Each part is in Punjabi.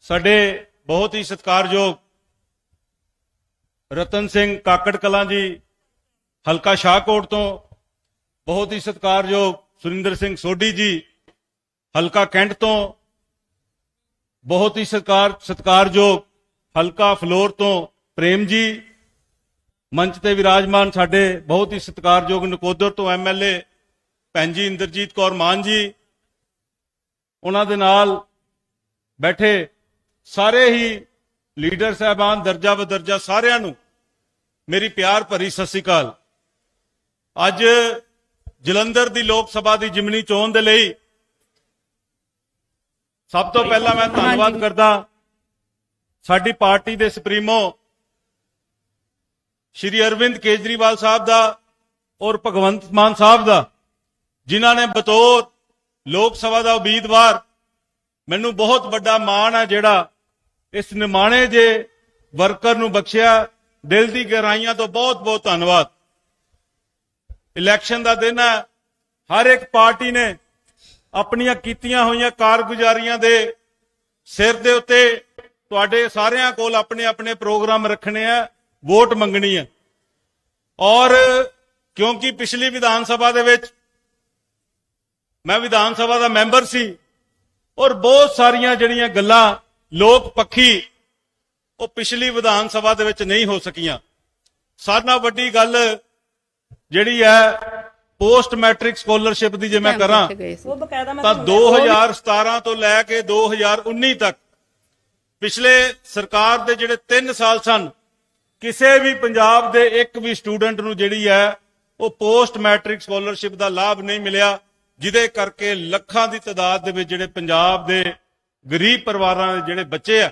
ਸਾਡੇ ਬਹੁਤ ਹੀ ਸਤਿਕਾਰਯੋਗ ਰਤਨ ਸਿੰਘ ਕਾਕੜ ਕਲਾਂ ਜੀ, ਹਲਕਾ ਸ਼ਾਹਕੋਟ ਤੋਂ, ਬਹੁਤ ਹੀ ਸਤਿਕਾਰਯੋਗ ਸੁਰਿੰਦਰ ਸਿੰਘ ਸੋਢੀ ਜੀ, ਹਲਕਾ ਕੈਂਟ ਤੋਂ, ਬਹੁਤ ਹੀ ਸਤਿਕਾਰ, ਸਤਿਕਾਰਯੋਗ ਹਲਕਾ ਫਲੋਰ ਤੋਂ ਪ੍ਰੇਮ ਜੀ, ਮੰਚ ਤੇ ਵਿਰਾਜਮਾਨ ਸਾਡੇ ਬਹੁਤ ਹੀ ਸਤਿਕਾਰਯੋਗ ਨਕੋਦਰ ਤੋਂ ਐਮਐਲਏ ਭੈਣ ਜੀ ਇੰਦਰਜੀਤ ਕੌਰ ਮਾਨ ਜੀ ਉਹਨਾਂ ਦੇ ਨਾਲ ਬੈਠੇ ਸਾਰੇ ਹੀ ਲੀਡਰ ਸਾਹਿਬਾਨ ਦਰਜਾ ਬਦਰਜਾ ਸਾਰਿਆਂ ਨੂੰ ਮੇਰੀ ਪਿਆਰ ਭਰੀ ਸਤਿ ਸ੍ਰੀ ਅਕਾਲ। ਅੱਜ ਜਲੰਧਰ ਦੀ ਲੋਕ ਸਭਾ ਦੀ ਜਿਮਨੀ ਚੋਣ ਦੇ ਲਈ ਸਭ ਤੋਂ ਪਹਿਲਾਂ ਮੈਂ ਧੰਨਵਾਦ ਕਰਦਾ ਸਾਡੀ ਪਾਰਟੀ ਦੇ ਸੁਪਰੀਮੋ ਸ਼੍ਰੀ ਅਰਵਿੰਦ ਕੇਜਰੀਵਾਲ ਸਾਹਿਬ ਦਾ ਔਰ ਭਗਵੰਤ ਮਾਨ ਸਾਹਿਬ ਦਾ ਜਿਨ੍ਹਾਂ ਨੇ ਬਤੌਰ ਲੋਕ ਸਭਾ ਦਾ ਉਮੀਦਵਾਰ। ਮੈਨੂੰ ਬਹੁਤ ਵੱਡਾ ਮਾਣ ਹੈ ਜਿਹੜਾ ਇਸ ਨਿਮਾਣੇ ਜੇ ਵਰਕਰ ਨੂੰ ਬਖਸ਼ਿਆ। ਦਿਲ ਦੀ ਗਹਿਰਾਈਆਂ ਤੋਂ ਬਹੁਤ ਬਹੁਤ ਧੰਨਵਾਦ। ਇਲੈਕਸ਼ਨ ਦਾ ਦਿਨ ਹੈ। ਹਰ ਇੱਕ ਪਾਰਟੀ ਨੇ ਆਪਣੀਆਂ ਕੀਤੀਆਂ ਹੋਈਆਂ ਕਾਰਗੁਜ਼ਾਰੀਆਂ ਦੇ ਸਿਰ ਦੇ ਉੱਤੇ ਤੁਹਾਡੇ ਸਾਰਿਆਂ ਕੋਲ ਆਪਣੇ ਆਪਣੇ ਪ੍ਰੋਗਰਾਮ ਰੱਖਣੇ ਆ, ਵੋਟ ਮੰਗਣੀ ਹੈ ਔਰ ਕਿਉਂਕਿ ਪਿਛਲੀ ਵਿਧਾਨ ਸਭਾ ਦੇ ਵਿੱਚ ਮੈਂ ਵਿਧਾਨ ਸਭਾ ਦਾ ਮੈਂਬਰ ਸੀ ਔਰ ਬਹੁਤ ਸਾਰੀਆਂ ਜਿਹੜੀਆਂ ਗੱਲਾਂ ਲੋਕ ਪੱਖੀ ਉਹ ਪਿਛਲੀ ਵਿਧਾਨ ਸਭਾ ਦੇ ਵਿੱਚ ਨਹੀਂ ਹੋ ਸਕੀਆਂ। ਸਾਰਿਆਂ ਨਾਲੋਂ ਵੱਡੀ ਗੱਲ ਜਿਹੜੀ ਹੈ ਪੋਸਟ ਮੈਟ੍ਰਿਕ ਸਕਾਲਰਸ਼ਿਪ ਦੀ ਜੇ ਮੈਂ ਕਰਾਂ ਉਹ ਬਕਾਇਦਾ ਮੈਂ ਤਾਂ ਤੁਹਾਨੂੰ 2017 ਤੋਂ ਲੈ ਕੇ 2019 ਤੱਕ ਪਿਛਲੇ ਸਰਕਾਰ ਦੇ ਜਿਹੜੇ 3 ਸਾਲ ਸਨ ਕਿਸੇ ਵੀ ਪੰਜਾਬ ਦੇ ਇੱਕ ਵੀ ਸਟੂਡੈਂਟ ਨੂੰ ਜਿਹੜੀ ਹੈ ਉਹ ਪੋਸਟ ਮੈਟ੍ਰਿਕ ਸਕਾਲਰਸ਼ਿਪ ਦਾ ਲਾਭ ਨਹੀਂ ਮਿਲਿਆ। ਜਿਹਦੇ ਕਰਕੇ ਲੱਖਾਂ ਦੀ ਤਾਦਾਦ ਦੇ ਵਿੱਚ ਜਿਹੜੇ ਪੰਜਾਬ ਦੇ ਗਰੀਬ ਪਰਿਵਾਰਾਂ ਦੇ ਜਿਹੜੇ ਬੱਚੇ ਆ,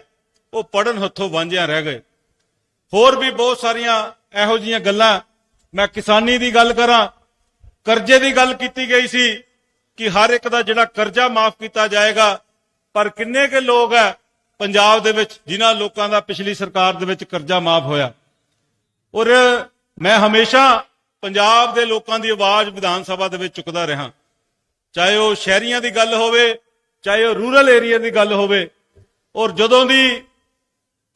ਉਹ ਪੜਨ ਹੱਥੋਂ ਵਾਂਝਿਆ ਰਹਿ ਗਏ। ਹੋਰ ਵੀ ਬਹੁਤ ਸਾਰੀਆਂ ਇਹੋ ਜੀਆਂ ਗੱਲਾਂ ਮੈਂ ਕਿਸਾਨੀ ਦੀ ਗੱਲ ਕਰਾਂ, ਕਰਜ਼ੇ ਦੀ ਗੱਲ ਕੀਤੀ ਗਈ ਸੀ ਕਿ ਹਰ ਇੱਕ ਦਾ ਜਿਹੜਾ ਕਰਜ਼ਾ ਮਾਫ ਕੀਤਾ ਜਾਏਗਾ, ਪਰ ਕਿੰਨੇ ਕੇ ਲੋਕ ਹੈ ਪੰਜਾਬ ਦੇ ਵਿੱਚ ਜਿਨ੍ਹਾਂ ਲੋਕਾਂ ਦਾ ਪਿਛਲੀ ਸਰਕਾਰ ਦੇ ਵਿੱਚ ਕਰਜ਼ਾ ਮਾਫ ਹੋਇਆ। ਔਰ ਮੈਂ ਹਮੇਸ਼ਾ ਪੰਜਾਬ ਦੇ ਲੋਕਾਂ ਦੀ ਆਵਾਜ਼ ਵਿਧਾਨ ਸਭਾ ਦੇ ਵਿੱਚ ਚੁੱਕਦਾ ਰਿਹਾ। ਚਾਹੇ ਉਹ ਸ਼ਹਿਰੀਆਂ ਦੀ ਗੱਲ ਹੋਵੇ, ਚਾਹੇ ਉਹ ਰੂਰਲ ਏਰੀਆ ਦੀ ਗੱਲ ਹੋਵੇ, ਔਰ ਜਦੋਂ ਦੀ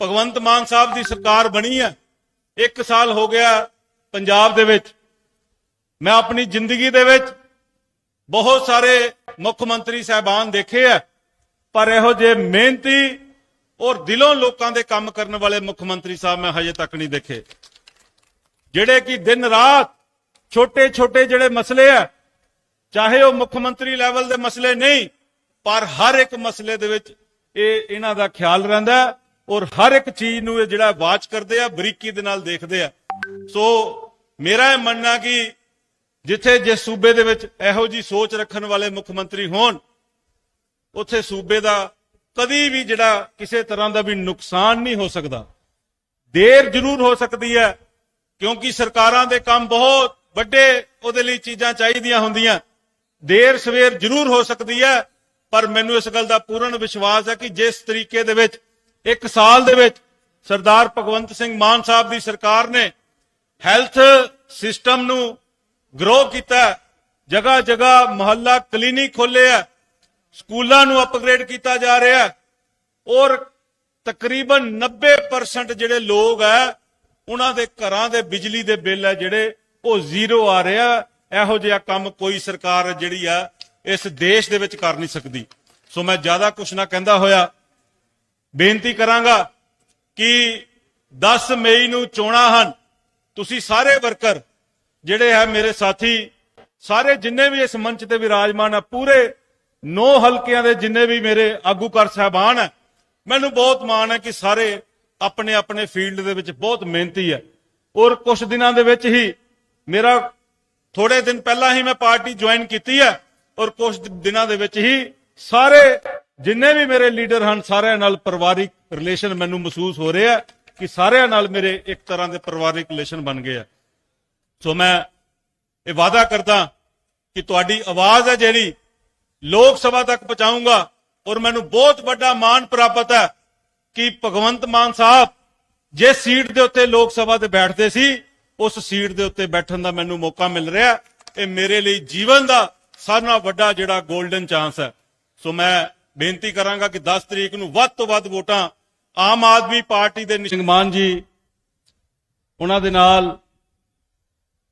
ਭਗਵੰਤ ਮਾਨ ਸਾਹਿਬ ਦੀ ਸਰਕਾਰ ਬਣੀ ਹੈ, ਇੱਕ ਸਾਲ ਹੋ ਗਿਆ ਪੰਜਾਬ ਦੇ ਵਿੱਚ, ਮੈਂ ਆਪਣੀ ਜ਼ਿੰਦਗੀ ਦੇ ਵਿੱਚ ਬਹੁਤ ਸਾਰੇ ਮੁੱਖ ਮੰਤਰੀ ਸਾਹਿਬਾਨ ਦੇਖੇ ਆ ਪਰ ਇਹੋ ਜਿਹੇ ਮਿਹਨਤੀ ਔਰ ਦਿਲੋਂ ਲੋਕਾਂ ਦੇ ਕੰਮ ਕਰਨ ਵਾਲੇ ਮੁੱਖ ਮੰਤਰੀ ਸਾਹਿਬ ਮੈਂ ਹਜੇ ਤੱਕ ਨਹੀਂ ਦੇਖੇ। ਜਿਹੜੇ ਕਿ ਦਿਨ ਰਾਤ ਛੋਟੇ ਛੋਟੇ ਜਿਹੜੇ ਮਸਲੇ ਆ ਚਾਹੇ ਉਹ ਮੁੱਖ ਮੰਤਰੀ ਲੈਵਲ ਦੇ ਮਸਲੇ ਨਹੀਂ, ਪਰ ਹਰ ਇੱਕ ਮਸਲੇ ਦੇ ਵਿੱਚ ਇਹ ਇਹਨਾਂ ਦਾ ਖਿਆਲ ਰਹਿੰਦਾ ਔਰ ਹਰ ਇੱਕ ਚੀਜ਼ ਨੂੰ ਇਹ ਜਿਹੜਾ ਵਾਚ ਕਰਦੇ ਆ, ਬਰੀਕੀ ਦੇ ਨਾਲ ਦੇਖਦੇ ਆ। ਸੋ ਮੇਰਾ ਇਹ ਮੰਨਣਾ ਕਿ ਜਿੱਥੇ ਜਿਸ ਸੂਬੇ ਦੇ ਵਿੱਚ ਇਹੋ ਜੀ ਸੋਚ ਰੱਖਣ ਵਾਲੇ ਮੁੱਖ ਮੰਤਰੀ ਹੋਣ, ਉੱਥੇ ਸੂਬੇ ਦਾ ਕਦੀ ਵੀ ਜਿਹੜਾ ਕਿਸੇ ਤਰ੍ਹਾਂ ਦਾ ਵੀ ਨੁਕਸਾਨ ਨਹੀਂ ਹੋ ਸਕਦਾ। ਦੇਰ ਜ਼ਰੂਰ ਹੋ ਸਕਦੀ ਹੈ, ਕਿਉਂਕਿ ਸਰਕਾਰਾਂ ਦੇ ਕੰਮ ਬਹੁਤ ਵੱਡੇ ਉਹਦੇ ਲਈ ਚੀਜ਼ਾਂ ਚਾਹੀਦੀਆਂ ਹੁੰਦੀਆਂ। ਦੇਰ ਸਵੇਰ ਜ਼ਰੂਰ ਹੋ ਸਕਦੀ ਹੈ, ਪਰ ਮੈਨੂੰ ਇਸ ਗੱਲ ਦਾ ਪੂਰਨ ਵਿਸ਼ਵਾਸ ਹੈ ਕਿ ਜਿਸ ਤਰੀਕੇ ਦੇ ਵਿੱਚ, ਇੱਕ ਸਾਲ ਦੇ ਵਿੱਚ ਸਰਦਾਰ ਭਗਵੰਤ ਸਿੰਘ ਮਾਨ ਸਾਹਿਬ ਦੀ ਸਰਕਾਰ ਨੇ ਹੈਲਥ ਸਿਸਟਮ ਨੂੰ ਗਰੋ ਕੀਤਾ ਜਗਾ ਜਗਾ ਮੁਹੱਲਾ ਕਲੀਨਿਕ ਖੋਲੇ ਆ ਸਕੂਲਾਂ ਨੂੰ ਅਪਗ੍ਰੇਡ ਕੀਤਾ ਜਾ ਰਿਹਾ ਔਰ ਤਕਰੀਬਨ 90% ਜਿਹੜੇ ਲੋਕ ਆ ਉਹਨਾਂ ਦੇ ਘਰਾਂ ਦੇ ਬਿਜਲੀ ਦੇ ਬਿੱਲ ਆ ਜਿਹੜੇ ਉਹ ਜ਼ੀਰੋ ਆ ਰਿਹਾ ਇਹੋ ਜਿਹਾ ਕੰਮ ਕੋਈ ਸਰਕਾਰ ਜਿਹੜੀ ਆ ਇਸ ਦੇਸ਼ ਦੇ ਵਿੱਚ ਕਰ ਨਹੀਂ ਸਕਦੀ। ਸੋ ਮੈਂ ਜ਼ਿਆਦਾ ਕੁਝ ਨਾ ਕਹਿੰਦਾ ਹੋਇਆ, ਬੇਨਤੀ ਕਰਾਂਗਾ ਕਿ 10 ਮਈ ਨੂੰ ਚੋਣਾਂ ਹਨ। ਤੁਸੀਂ ਸਾਰੇ ਵਰਕਰ ਜਿਹੜੇ ਹੈ ਮੇਰੇ ਸਾਥੀ, ਸਾਰੇ ਜਿੰਨੇ ਵੀ ਇਸ ਮੰਚ ਤੇ ਵਿਰਾਜਮਾਨ ਆ, ਪੂਰੇ ਨੌ ਹਲਕਿਆਂ ਦੇ ਜਿੰਨੇ ਵੀ ਮੇਰੇ ਆਗੂਕਾਰ ਸਹਿਬਾਨ ਹੈ ਮੈਨੂੰ ਬਹੁਤ ਮਾਣ ਹੈ ਕਿ ਸਾਰੇ ਆਪਣੇ ਆਪਣੇ ਫੀਲਡ ਦੇ ਵਿੱਚ ਬਹੁਤ ਮਿਹਨਤੀ ਹੈ ਔਰ ਕੁਝ ਦਿਨਾਂ ਦੇ ਵਿੱਚ ਹੀ ਮੇਰਾ ਥੋੜੇ ਦਿਨ ਪਹਿਲਾਂ ਹੀ ਮੈਂ ਪਾਰਟੀ ਜੁਆਇਨ ਕੀਤੀ ਹੈ ਔਰ ਕੁਝ ਦਿਨਾਂ ਦੇ ਵਿੱਚ ਹੀ ਸਾਰੇ ਜਿੰਨੇ ਵੀ ਮੇਰੇ ਲੀਡਰ ਹਨ, ਸਾਰਿਆਂ ਨਾਲ ਪਰਿਵਾਰਿਕ ਰਿਲੇਸ਼ਨ ਮੈਨੂੰ ਮਹਿਸੂਸ ਹੋ ਰਿਹਾ ਹੈ ਕਿ ਸਾਰਿਆਂ ਨਾਲ ਮੇਰੇ ਇੱਕ ਤਰ੍ਹਾਂ ਦੇ ਪਰਿਵਾਰਿਕ ਰਿਲੇਸ਼ਨ ਬਣ ਗਏ ਆ। ਸੋ ਮੈਂ ਇਹ ਵਾਅਦਾ ਕਰਦਾ ਕਿ ਤੁਹਾਡੀ ਆਵਾਜ਼ ਹੈ ਜਿਹੜੀ ਲੋਕ ਸਭਾ ਤੱਕ ਪਹੁੰਚਾਊਂਗਾ ਔਰ ਮੈਨੂੰ ਬਹੁਤ ਵੱਡਾ ਮਾਣ ਪ੍ਰਾਪਤ ਹੈ ਕਿ ਭਗਵੰਤ ਮਾਨ ਸਾਹਿਬ ਜਿਸ ਸੀਟ ਦੇ ਉੱਤੇ ਲੋਕ ਸਭਾ ਤੇ ਬੈਠਦੇ ਸੀ ਉਸ ਸੀਟ ਦੇ ਉੱਤੇ ਬੈਠਣ ਦਾ ਮੈਨੂੰ ਮੌਕਾ ਮਿਲ ਰਿਹਾ। ਇਹ ਮੇਰੇ ਲਈ ਜੀਵਨ ਦਾ ਸਾਰਿਆਂ ਨਾਲੋਂ ਵੱਡਾ ਜਿਹੜਾ 골ਡਨ ਚਾਂਸ ਹੈ। ਸੋ ਮੈਂ ਬੇਨਤੀ ਕਰਾਂਗਾ ਕਿ 10 ਤਰੀਕ ਨੂੰ ਵੱਧ ਤੋਂ ਵੱਧ ਵੋਟਾਂ ਆਮ ਆਦਮੀ ਪਾਰਟੀ ਦੇ ਸਿੰਘ ਮਾਨ ਜੀ, ਉਹਨਾਂ ਦੇ ਨਾਲ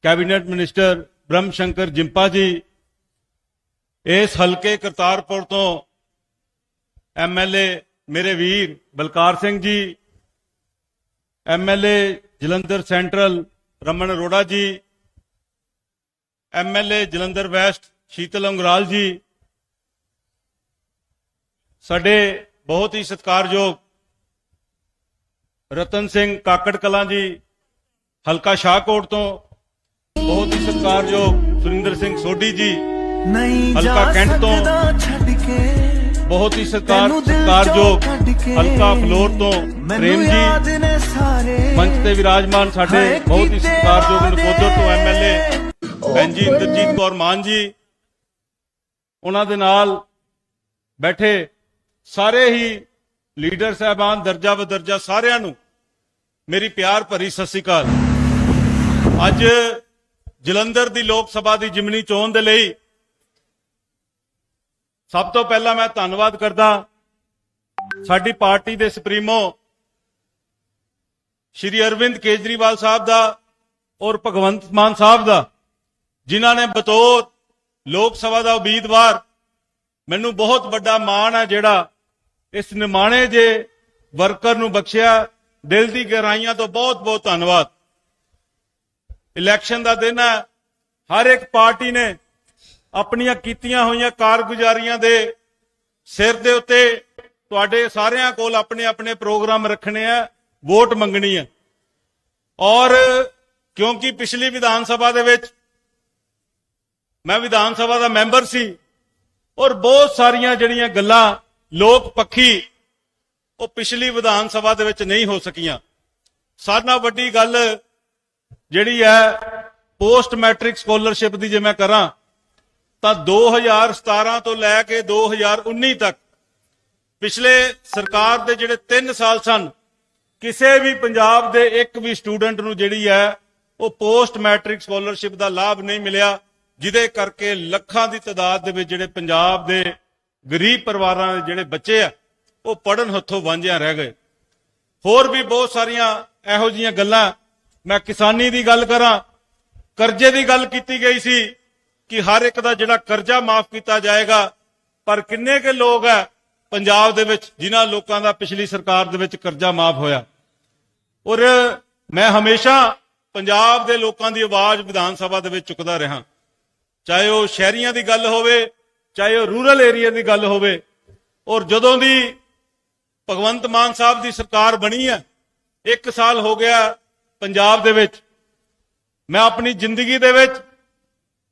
ਕੈਬਨਿਟ ਮਿਨਿਸਟਰ ਬ੍ਰਹਮ ਸ਼ੰਕਰ ਜਿੰਪਾ ਜੀ, ਇਸ ਹਲਕੇ ਕਰਤਾਰਪੁਰ ਤੋਂ ਐਮਐਲਏ ਮੇਰੇ ਵੀਰ Balkar Singh ji MLA Jalandhar central Raman Arora ji MLA Jalandhar west Sheetal Angural ji ਸਾਡੇ ਬਹੁਤ ਹੀ ਸਤਿਕਾਰਯੋਗ ਰਤਨ ਸਿੰਘ ਕਾਕੜ ਕਲਾਂ ਜੀ ਹਲਕਾ ਸ਼ਾਹਕੋਟ ਤੋਂ ਬਹੁਤ ਹੀ ਸਤਿਕਾਰਯੋਗ ਸੁਰਿੰਦਰ ਸਿੰਘ ਸੋਢੀ ਜੀ ਨਹੀਂ ਹਲਕਾ ਜਾ ਕੈਂਟ ਤੋਂ ਸਕਦਾ ਛੱਡ ਕੇ। ਬਹੁਤ ਹੀ ਸਤਿਕਾਰ ਸਤਿਕਾਰਯੋਗ ਹਲਕਾ ਫਲੋਰ ਤੋਂ ਪ੍ਰੇਮ ਜੀ ਮੰਚ ਤੇ ਵਿਰਾਜਮਾਨ ਸਾਡੇ ਬਹੁਤ ਹੀ ਸਤਿਕਾਰਯੋਗ। ਨਕੋਦਰ ਤੋਂ ਐਮਐਲਏ ਭੈਣ ਜੀ ਇੰਦਰਜੀਤ ਕੌਰ ਮਾਨ ਜੀ ਉਹਨਾਂ ਦੇ ਨਾਲ ਬੈਠੇ ਸਾਰੇ ਹੀ ਲੀਡਰ ਸਾਹਿਬਾਨ ਦਰਜਾ ਬਦਰਜਾ ਸਾਰਿਆਂ ਨੂੰ ਮੇਰੀ ਪਿਆਰ ਭਰੀ ਸਤਿ ਸ੍ਰੀ ਅਕਾਲ। ਅੱਜ ਜਲੰਧਰ ਦੀ ਲੋਕ ਸਭਾ ਦੀ ਜਿਮਨੀ ਚੋਣ ਦੇ ਲਈ ਸਭ ਤੋਂ ਪਹਿਲਾਂ ਮੈਂ ਧੰਨਵਾਦ ਕਰਦਾ ਸਾਡੀ ਪਾਰਟੀ ਦੇ ਸੁਪਰੀਮੋ ਸ਼੍ਰੀ ਅਰਵਿੰਦ ਕੇਜਰੀਵਾਲ ਸਾਹਿਬ ਦਾ ਔਰ ਭਗਵੰਤ ਮਾਨ ਸਾਹਿਬ ਦਾ, ਜਿਨ੍ਹਾਂ ਨੇ ਬਤੌਰ ਲੋਕ ਸਭਾ ਦਾ ਉਮੀਦਵਾਰ, ਮੈਨੂੰ ਬਹੁਤ ਵੱਡਾ ਮਾਣ ਹੈ ਜਿਹੜਾ ਇਸ ਨਿਮਾਣੇ ਜੇ ਵਰਕਰ ਨੂੰ ਬਖਸ਼ਿਆ, ਦਿਲ ਦੀ ਗਹਿਰਾਈਆਂ ਤੋਂ ਬਹੁਤ ਬਹੁਤ ਧੰਨਵਾਦ। ਇਲੈਕਸ਼ਨ ਦਾ ਦਿਨ ਹੈ, ਹਰ ਇੱਕ ਪਾਰਟੀ ਨੇ ਆਪਣੀਆਂ ਕੀਤੀਆਂ ਹੋਈਆਂ ਕਾਰਗੁਜ਼ਾਰੀਆਂ ਦੇ ਸਿਰ ਦੇ ਉੱਤੇ ਤੁਹਾਡੇ ਸਾਰਿਆਂ ਕੋਲ ਆਪਣੇ ਆਪਣੇ ਪ੍ਰੋਗਰਾਮ ਰੱਖਣੇ ਆ, ਵੋਟ ਮੰਗਣੀ ਹੈ ਔਰ ਕਿਉਂਕਿ ਪਿਛਲੀ ਵਿਧਾਨ ਸਭਾ ਦੇ ਵਿੱਚ ਮੈਂ ਵਿਧਾਨ ਸਭਾ ਦਾ ਮੈਂਬਰ ਸੀ ਔਰ ਬਹੁਤ ਸਾਰੀਆਂ ਜਿਹੜੀਆਂ ਗੱਲਾਂ ਲੋਕ ਪੱਖੀ ਉਹ ਪਿਛਲੀ ਵਿਧਾਨ ਸਭਾ ਦੇ ਵਿੱਚ ਨਹੀਂ ਹੋ ਸਕੀਆਂ। ਸਾਰਿਆਂ ਨਾਲੋਂ ਵੱਡੀ ਗੱਲ ਜਿਹੜੀ ਹੈ ਪੋਸਟ ਮੈਟ੍ਰਿਕ ਸਕਾਲਰਸ਼ਿਪ ਦੀ ਜੇ ਮੈਂ ਕਰਾਂ ਤਾਂ 2017 ਤੋਂ ਲੈ ਕੇ 2019 ਤੱਕ ਪਿਛਲੇ ਸਰਕਾਰ ਦੇ ਜਿਹੜੇ 3 ਸਾਲ ਸਨ, ਕਿਸੇ ਵੀ ਪੰਜਾਬ ਦੇ ਇੱਕ ਵੀ ਸਟੂਡੈਂਟ ਨੂੰ ਜਿਹੜੀ ਹੈ ਉਹ ਪੋਸਟ ਮੈਟ੍ਰਿਕ ਸਕਾਲਰਸ਼ਿਪ ਦਾ ਲਾਭ ਨਹੀਂ ਮਿਲਿਆ, ਜਿਹਦੇ ਕਰਕੇ ਲੱਖਾਂ ਦੀ ਤਾਦਾਦ ਦੇ ਵਿੱਚ ਜਿਹੜੇ ਪੰਜਾਬ ਦੇ ਗਰੀਬ ਪਰਿਵਾਰਾਂ ਦੇ ਜਿਹੜੇ ਬੱਚੇ ਆ, ਉਹ ਪੜਨ ਹੱਥੋਂ ਵਾਂਝਿਆਂ ਰਹਿ ਗਏ। ਹੋਰ ਵੀ ਬਹੁਤ ਸਾਰੀਆਂ ਇਹੋ ਜੀਆਂ ਗੱਲਾਂ ਮੈਂ ਕਿਸਾਨੀ ਦੀ ਗੱਲ ਕਰਾਂ, ਕਰਜ਼ੇ ਦੀ ਗੱਲ ਕੀਤੀ ਗਈ ਸੀ ਕਿ ਹਰ ਇੱਕ ਦਾ ਜਿਹੜਾ ਕਰਜ਼ਾ ਮਾਫ ਕੀਤਾ ਜਾਏਗਾ, ਪਰ ਕਿੰਨੇ ਕੇ ਲੋਕ ਹੈ ਪੰਜਾਬ ਦੇ ਵਿੱਚ ਜਿਨ੍ਹਾਂ ਲੋਕਾਂ ਦਾ ਪਿਛਲੀ ਸਰਕਾਰ ਦੇ ਵਿੱਚ ਕਰਜ਼ਾ ਮਾਫ ਹੋਇਆ। ਔਰ ਮੈਂ ਹਮੇਸ਼ਾ ਪੰਜਾਬ ਦੇ ਲੋਕਾਂ ਦੀ ਆਵਾਜ਼ ਵਿਧਾਨ ਸਭਾ ਦੇ ਵਿੱਚ ਚੁੱਕਦਾ ਰਿਹਾ। ਚਾਹੇ ਉਹ ਸ਼ਹਿਰੀਆਂ ਦੀ ਗੱਲ ਹੋਵੇ, ਚਾਹੇ ਉਹ ਰੂਰਲ ਏਰੀਆ ਦੀ ਗੱਲ ਹੋਵੇ, ਔਰ ਜਦੋਂ ਦੀ ਭਗਵੰਤ ਮਾਨ ਸਾਹਿਬ ਦੀ ਸਰਕਾਰ ਬਣੀ ਹੈ, ਇੱਕ ਸਾਲ ਹੋ ਗਿਆ ਪੰਜਾਬ ਦੇ ਵਿੱਚ। ਮੈਂ ਆਪਣੀ ਜ਼ਿੰਦਗੀ ਦੇ ਵਿੱਚ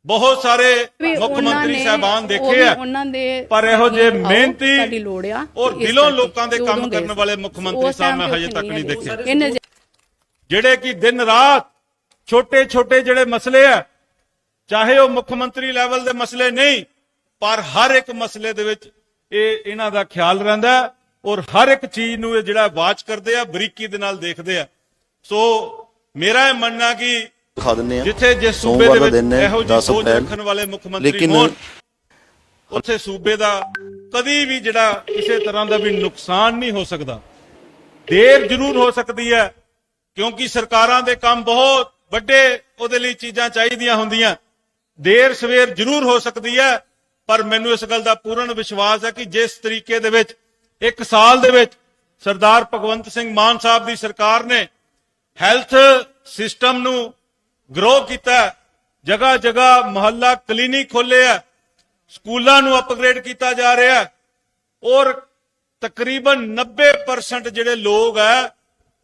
ਬਹੁਤ ਸਾਰੇ ਮੁੱਖ ਮੰਤਰੀ ਸਾਹਿਬਾਨ ਦੇਖੇ ਆ ਪਰ ਇਹੋ ਆਓ, ਮਿਹਨਤੀ ਔਰ ਦਿਲੋਂ ਲੋਕਾਂ ਦੇ ਕੰਮ ਕਰਨ। ਵਾਲੇ ਮੁੱਖ ਮੰਤਰੀ ਸਾਹਿਬ ਮੈਂ ਹਜੇ ਤੱਕ ਨਹੀਂ। ਦੇਖੇ ਜਿਹੜੇ ਕਿ ਦਿਨ ਰਾਤ ਛੋਟੇ ਛੋਟੇ ਜਿਹੜੇ ਮਸਲੇ ਆ ਚਾਹੇ ਉਹ ਮੁੱਖ ਮੰਤਰੀ ਲੈਵਲ ਦੇ ਮਸਲੇ ਨਹੀਂ ਪਰ ਹਰ ਇੱਕ ਮਸਲੇ ਦੇ ਵਿੱਚ ਇਹ ਇਹਨਾਂ ਦਾ ਖਿਆਲ ਰਹਿੰਦਾ ਔਰ ਹਰ ਇੱਕ ਚੀਜ਼ ਨੂੰ ਇਹ ਜਿਹੜਾ ਵਾਚ ਕਰਦੇ ਆ ਬਰੀਕੀ ਦੇ ਨਾਲ ਦੇਖਦੇ ਆ ਸੋ ਮੇਰਾ ਇਹ ਮੰਨਣਾ ਕਿ ਦਿਖਾ ਦਿੰਨੇ ਆ ਜਿੱਥੇ ਜਿਸ ਸੂਬੇ ਦੇ ਵਿੱਚ ਇਹੋ ਜਿਹੀ 10 ਸੋਚ। ਰੱਖਣ ਵਾਲੇ ਮੁੱਖ ਮੰਤਰੀ ਹੋਣ ਉੱਥੇ ਸੂਬੇ ਦਾ ਕਦੀ ਵੀ ਜਿਹੜਾ ਕਿਸੇ ਤਰ੍ਹਾਂ ਦਾ ਵੀ ਨੁਕਸਾਨ ਨਹੀਂ ਹੋ ਸਕਦਾ। ਦੇਰ ਜ਼ਰੂਰ ਹੋ ਸਕਦੀ ਹੈ ਕਿਉਂਕਿ ਸਰਕਾਰਾਂ ਦੇ ਕੰਮ ਬਹੁਤ ਵੱਡੇ ਉਹਦੇ ਲਈ ਚੀਜ਼ਾਂ ਚਾਹੀਦੀਆਂ ਹੁੰਦੀਆਂ। ਦੇਰ ਸਵੇਰ ਜ਼ਰੂਰ ਹੋ ਸਕਦੀ ਹੈ ਪਰ ਮੈਨੂੰ ਇਸ ਗੱਲ ਦਾ ਪੂਰਨ ਵਿਸ਼ਵਾਸ ਹੈ ਕਿ ਜਿਸ ਤਰੀਕੇ ਦੇ ਵਿੱਚ ਇੱਕ ਸਾਲ ਦੇ ਵਿੱਚ ਸਰਦਾਰ ਭਗਵੰਤ ਸਿੰਘ ਮਾਨ ਸਾਹਿਬ ਦੀ ਸਰਕਾਰ ਨੇ ਹੈਲਥ ਸਿਸਟਮ ਨੂੰ ਗਰੋ ਕੀਤਾ ਜਗਾ ਜਗਾ ਮੁਹੱਲਾ ਕਲੀਨਿਕ ਖੋਲਿਆ ਸਕੂਲਾਂ ਨੂੰ ਅਪਗ੍ਰੇਡ ਕੀਤਾ ਜਾ ਰਿਹਾ ਔਰ ਤਕਰੀਬਨ 90% ਜਿਹੜੇ ਲੋਕ ਆ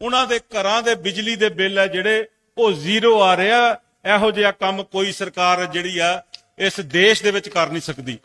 ਉਹਨਾਂ ਦੇ ਘਰਾਂ ਦੇ ਬਿਜਲੀ ਦੇ ਬਿੱਲ ਆ ਜਿਹੜੇ ਉਹ ਜ਼ੀਰੋ ਆ ਰਿਹਾ ਇਹੋ ਜਿਹਾ ਕੰਮ ਕੋਈ ਸਰਕਾਰ ਜਿਹੜੀ ਆ, ਇਸ ਦੇਸ਼ ਦੇ ਵਿੱਚ ਕਰ ਨਹੀਂ ਸਕਦੀ।